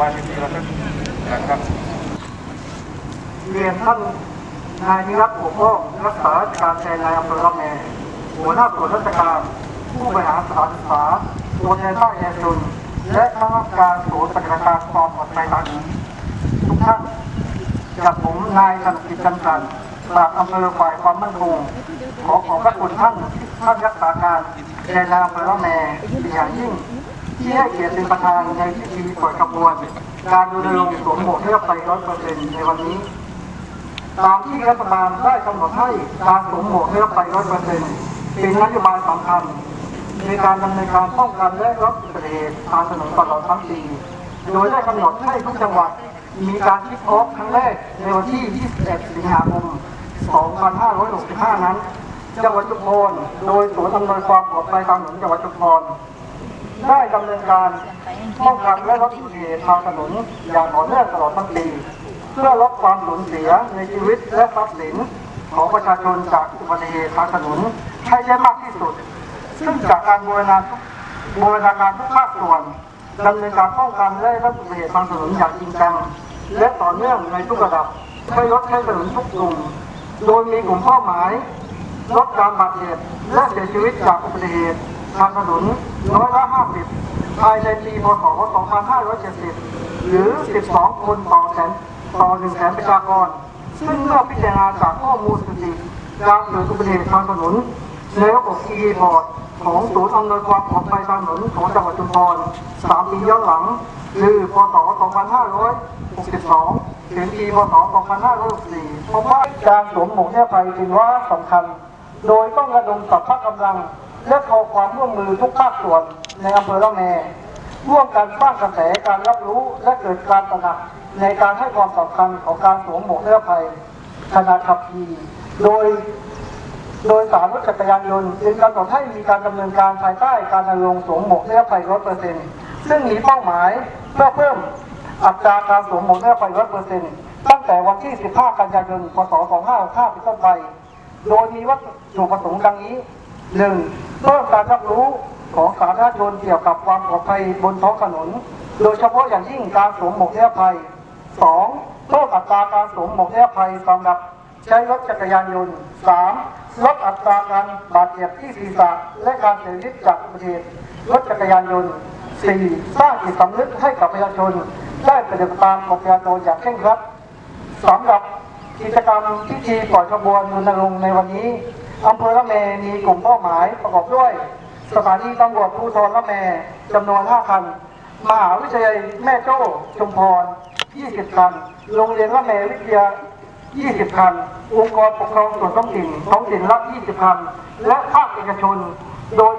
มาทีละสักนะครับเรียนท่านนายนิรัตน์หัวพ่องรักษาราชการแทนนายอำเภอละแมหัวหน้าส่วนราชการ ผู้บริหารสถานศึกษาตัวแทนภาคเอกชนและข้าราชการศูนย์ปฏิบัติการความปลอดภัยทางนี้ทุกท่านจากผมนายธนกิจันทรันจากอำเภอฝ่ายความมั่นคงขอขอบพระคุณท่านท่านรักษาการแทนนายอำเภอละแมเป็นอย่างยิ่ง ที่ให้เกียรติเป็นประธานในพิธีปล่อยขบวน การดูแลลงค์สวมหมวกนิรภัยร้อยเปอร์เซ็นต์ในวันนี้ ตามที่รัฐบาลได้กำหนดให้การสวมหมวกนิรภัยร้อยเปอร์เซ็นต์เป็นนโยบายสำคัญในการดำเนินการป้องกันและลดอุบัติเหตุทางถนนตลอดทั้งปี โดยได้กำหนดให้ทุกจังหวัดมีการคิดออฟครั้งแรกในวันที่ 21 สิงหาคม 2565 นั้น จังหวัดชุมพร โดยศูนย์อำนวยความปลอดภัยทางถนนจังหวัดชุมพร ได้ดำเนินการป้องกันและลดอุบัติเหตุทางถนนอย่างต่อเนื่องตลอดทั้งปี เพื่อลดความสูญเสียในชีวิตและทรัพย์สินของประชาชนจากอุบัติเหตุทางถนนให้ได้มากที่สุด ซึ่งจากการบูรณาบูรณาการทุกภาคส่วนดำเนินการป้องกันและลดอุบัติเหตุทางถนนอย่างจริงจังและต่อเนื่องในทุกระดับไม่อลดใช้ถนนทุกกลุ่ม โดยมีกลุ่มเป้าหมายลดการบาดเจ็บและเสียชีวิตจากอุบัติเหตุ ทางถนนร้อยละ50ภายในปีพศ 2570 หรือ 12 คนต่อแสนต่อ1แสนประชากร ซึ่งเมื่อพิจารณาจากข้อมูลสถิติการเกิดอุบัติเหตุทางถนนในระบบ e พอร์ตของศูนย์อำนวยความปลอดภัยทางถนนของจังหวัดชุมพร3ปีย้อนหลัง คือพศ 2562 ถึงปีพศ 2564พบว่าการสวมหมวกนิรภัยเป็นวาระสำคัญ โดยต้องระดมสรรพกำลัง และขอความร่วมมือทุกภาคส่วนในอำเภอละแมร่วมกันสร้างกระแสการรับรู้และเกิดการตระหนักในการให้ความสำคัญของการสวมหมวกนิรภัยขณะขับขี่โดย โดยสารรถจักรยานยนต์จึงกำหนดให้มีการดำเนินการภายใต้การรณรงค์สวมหมวกนิรภัยร้อยเปอร์เซ็นต์ซึ่งมีเป้าหมายเพื่อเพิ่มอัตราการสวมหมวกนิรภัยร้อยเปอร์เซ็นต์ตั้งแต่วันที่ 15 กันยายน พศ 2565 เป็นต้นไป โดยมีวัตถุประสงค์ดังนี้ 1. เพิ่มการรับรู้ของสาธารณชนเกี่ยวกับความปลอดภัยบนท้องถนน โดยเฉพาะอย่างยิ่งการสวมหมวกนิรภัย 2. เพิ่มอัตราการสวมหมวกนิรภัยสำหรับใช้รถจักรยานยนต์ 3. ลดอัตราการบาดเจ็บที่ศีรษะและการเสียชีวิตจากอุบัติเหตุรถจักรยานยนต์ 4. สร้างจิตสำนึกให้กับประชาชน ได้ปฏิบัติตามกฎจราจรอย่างเคร่งครัดสำหรับกิจกรรมพิธีปล่อยขบวนรณรงค์ในวันนี้ อำเภอละแมมีกลุ่มเป้าหมายประกอบด้วย สถานีตำรวจภูธรละแมจำนวน 5 คัน มหาวิทยาลัยแม่โจ้ชุมพร 20 คัน โรงเรียนละแมวิทยา 20 คัน องค์กรปกครองส่วนท้องถิ่นท้องถิ่นละ 20 คัน และภาคเอกชน โดย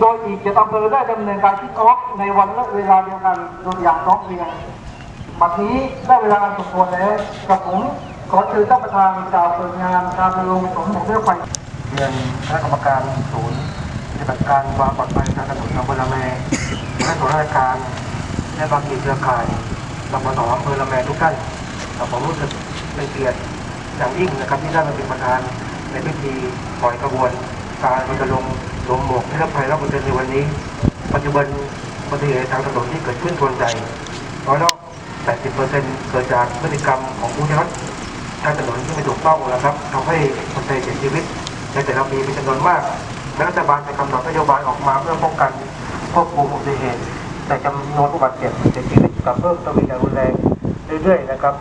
โดยอีกเจ็ดอำเภอได้ดำเนินการคิดออฟในวันและเวลาเดียวกันโดยอย่างพร้อมเพรียงบัดนี้ได้เวลาสมควรแล้วกับผมขอเชิญท่านประธานกล่าวเปิดงานการรณรงสมหมวกเรือไฟ เรียนคณะกรรมการศูนย์ปฏิบัติการความปลอดภัยทางถนนอำเภอละแมและส่วนราชการและบางกีเครือข่ายรปภอำเภอละแมทุกท่านครับผมรู้สึกเป็นเกียรติอย่างยิ่งนะครับที่ได้มาเป็นประธานในพิธีปล่อยกระบวนการรณรงค์สวมหมวกนิรภัยรับประทานในวันนี้ ปัจจุบันอุบัติเหตุทางถนนที่เกิดขึ้นส่วนใหญ่ร้อยละ80%เกิดจากพฤติกรรมของผู้ใช้รถทางถนนที่ไม่ถูกต้องนะครับทำให้คนไทยเสียชีวิต ในแต่ละปีเป็นจำนวนมากและรัฐบาลจะกำหนดนโยบายออกมาเพื่อป้องกันควบคุมอุบัติเหตุ แต่จำนวนผู้บาดเจ็บเสียชีวิตกับเพิ่มทวีอย่างรุนแรงเรื่อยๆนะครับ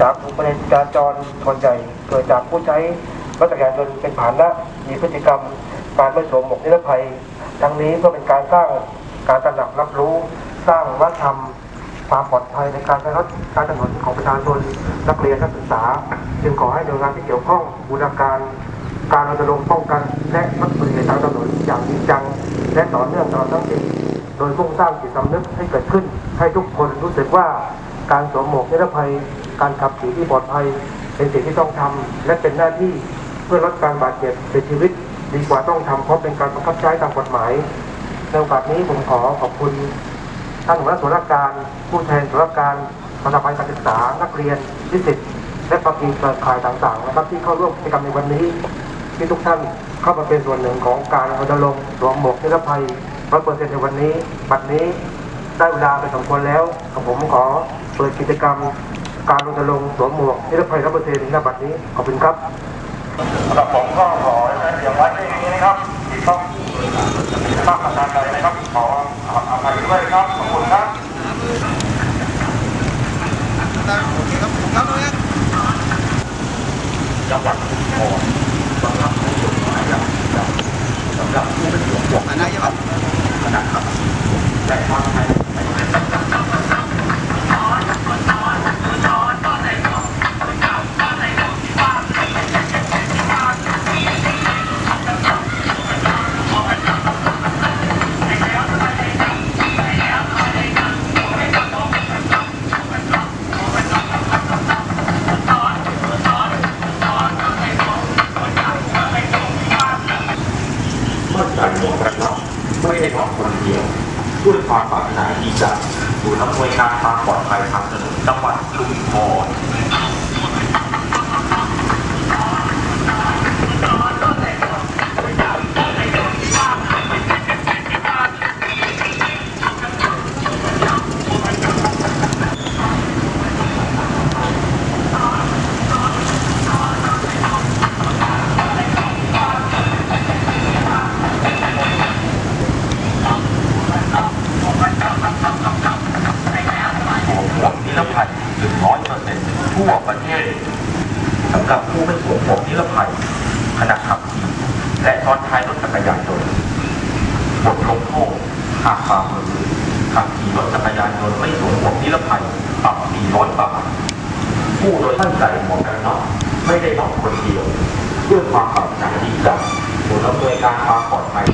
จากอุบัติเหตุจราจรส่วนใหญ่เกิดจากผู้ใช้รถจักรยานยนต์เป็นผาหนะมีพฤติกรรมการไม่สวมหมวกนิรภัย ทั้งนี้เพื่อเป็นการสร้างการตระหนักรับรู้ สร้างวัฒนธรรมความปลอดภัยในการใช้รถใช้ถนนของประชาชนนักเรียนนักศึกษา จึงขอให้หน่วยงานที่เกี่ยวข้องบูรณาการ การรณรงค์ป้องกันและลดอุบัติเหตุทางถนนอย่างจริงจัง และต่อเนื่องตลอดทั้งปีโดยมุ่งสร้างจิตสำนึกให้เกิดขึ้น ให้ทุกคนรู้สึกว่าการสวมหมวกนิรภัย การขับขี่ที่ปลอดภัย เป็นสิ่งที่ต้องทำและเป็นหน้าที่เพื่อลดการบาดเจ็บเสียชีวิต ดีกว่าต้องทำเพราะเป็นการบังคับใช้ตามกฎหมายในโอกาสนี้ผมขอขอบคุณท่านหัวหน้าส่วนราชการ ผู้แทนส่วนราชการสถาบันการศึกษานักเรียนนิสิตและภาคีเครือข่ายต่างๆนะครับที่เข้าร่วมกิจกรรมในวันนี้ ที่ทุกท่านเข้ามาเป็นส่วนหนึ่งของการรณรงค์สวมหมวกนิรภัยร้อยเปอร์เซ็นต์ในวันนี้บัดนี้ได้เวลาไปสมควรแล้วกับผมขอเปิดกิจกรรม การรณรงค์สวมหมวกนิรภัยรับประเทศในบัดนี้ขอบคุณครับสำหรับผมก็ขอให้เสียงไว้ที่นี้นะครับที่ต้องมากประการใดนะครับขออภัยด้วยครับขอบคุณครับจังหวัดชุมพรสำหรับผู้สูงอายุสำห รับผู้เป็นห่วงห่วงนะครับขนาดครับและทางไทยมั่นใจหมวกกันน็อกไม่ได้น็อกคนเดียว ด้วยความปรารถนาดีจากศูนย์อำนวยการความปลอดภัยทางถนนจังหวัดชุมพร สวมหมวกนิรภัยถึงร้อยเปอร์เซ็นต์ทั่วประเทศสำหรับผู้ไม่สวมหมวกนิรภัยขณะขับขี่และซ้อนท้ายรถจักรยานยนต์บทลงโทษหากฝ่าฝืน ขับขี่รถจักรยานยนต์ไม่สวมหมวกนิรภัยปรับ400บาท ผู้โดยตั้งใจหมวกกันน็อกไม่ได้น็อกคนเดียวด้วยความปรารถนาดีจากศูนย์อำนวยการความปลอดภัย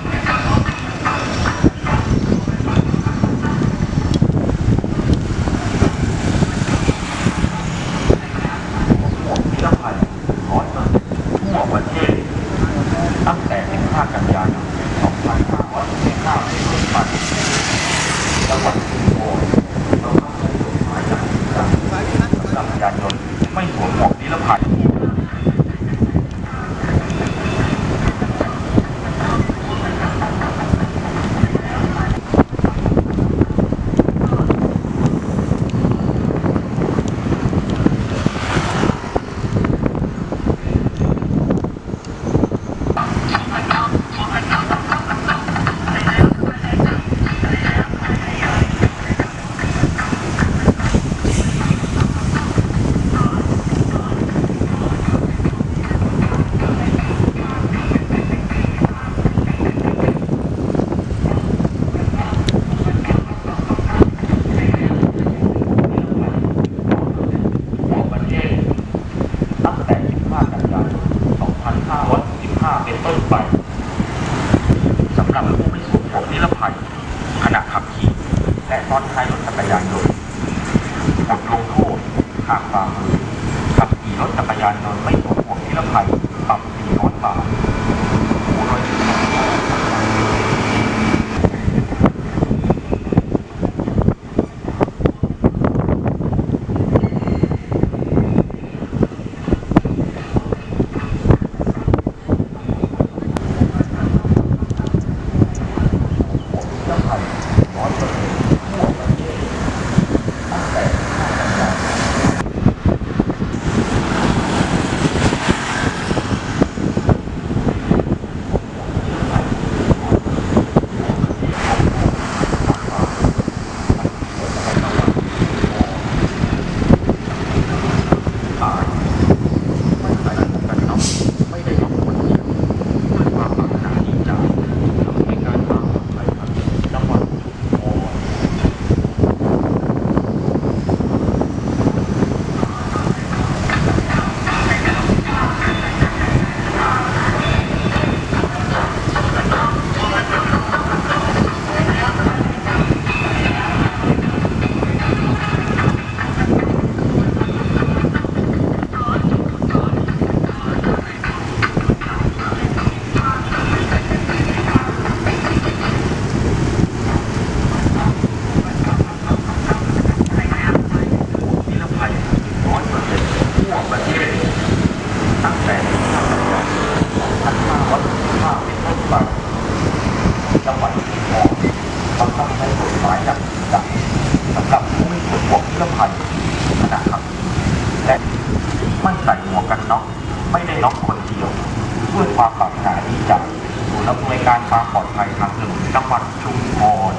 ความปลอดภัยทางถนนจังหวัดชุมพร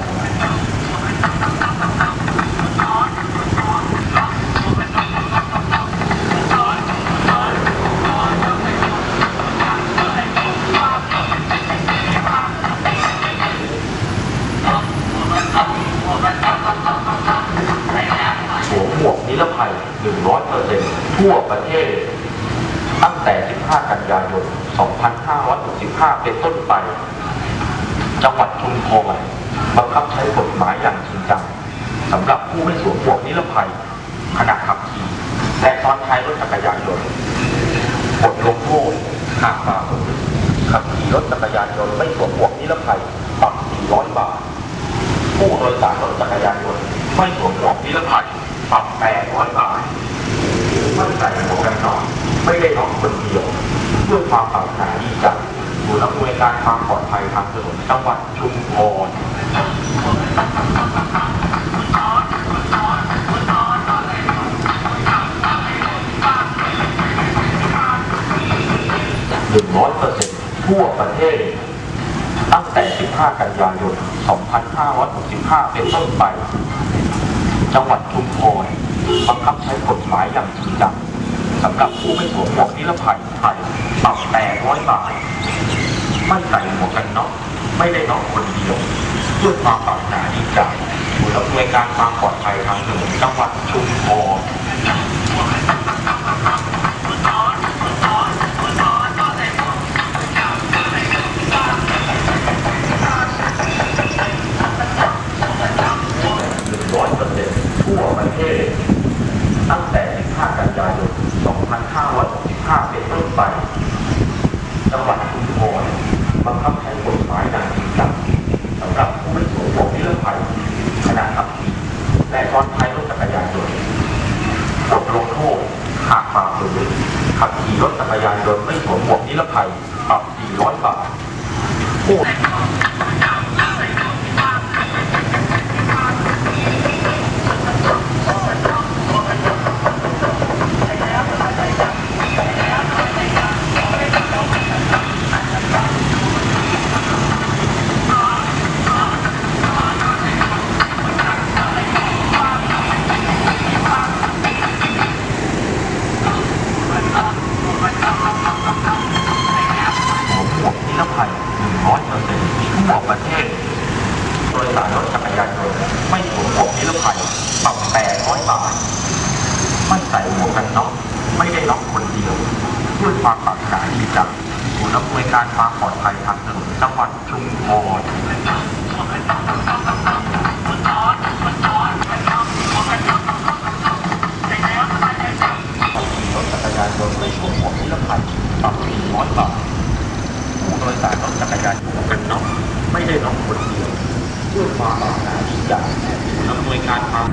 สวมหมวกนิรภัย 100%ทั่วประเทศ ตั้งแต่ 15 กันยายน 2565 เป็นต้นไป จังหวัดชุมพรบังคับใช้กฎหมายอย่างจริงจังสำหรับผู้ไม่สวมหมวกนิรภัยขณะขับขี่และซ้อนท้ายรถจักรยานยนต์บทลงโทษหากฝ่าฝืนขับขี่รถจักรยานยนต์ไม่สวมหมวกนิรภัยปรับ400 บาท ผู้โดยสารรถจักรยานยนต์ไม่สวมหมวกนิรภัยปรับ800 บาทไม่ใส่หมวกกันน็อกไม่ได้น็อกคนเดียวด้วยความปรารถนาดีจากศูนย์ อำนวยการความปลอดภัยทางถนนจังหวัดชุมพรหนึ่งร้อยเปอร์เซ็นต์ทั่วประเทศ ตั้งแต่ 15 กันยายน 2565 เป็นต้นไป จังหวัดชุมพรบังคับใช้กฎหมายอย่างจริงจังสำหรับผู้ไม่สวมหมวกนิรภัยไทยปรับ800 บาท ไม่ใส่หมวกกันน็อกไม่ได้น็อกคนเดียวเพื่อความปรารถนาดีจากศูนย์อำนวยการความปลอดภัยทางถนนจังหวัดชุมพร 100%ทั่วประเทศ ตั้งแต่ 15 กันยายน 2565 เป็นต้นไป จังหวัดชุมพรบังคับใช้กฎหมายอย่างจริงจังสำหรับผู้ไม่สวมหมวกนิรภัยขณะขับขี่และซ้อนท้ายรถจักรยานยนต์บทลงโทษ หากฝ่าฝืนขับขี่รถจักรยานยนต์ไม่สวมหมวกนิรภัยปรับ400บาทผู้ สวมหมวกนิรภัย 100%ทั่วประเทศ โดยสารรถจักรยานยนต์ไม่สวมหมวกนิรภัยปรับ800 บาท ไม่ใส่หมวกกันน็อกไม่ได้น็อกคนเดียวด้วยความปรารถนาดีจากศูนย์อำนวยการความปลอดภัยทางถนนจังหวัดชุมพรรถจักรยานยนต์ไม่สวมหมวกนิรภัย ปรับ400บาทผู้โดยสารรถจักรยานยนต์กันน็อกไม่ได้น็อกคนเดียวด้วยความปรารถนาดีจากศูนย์อำนวยการความ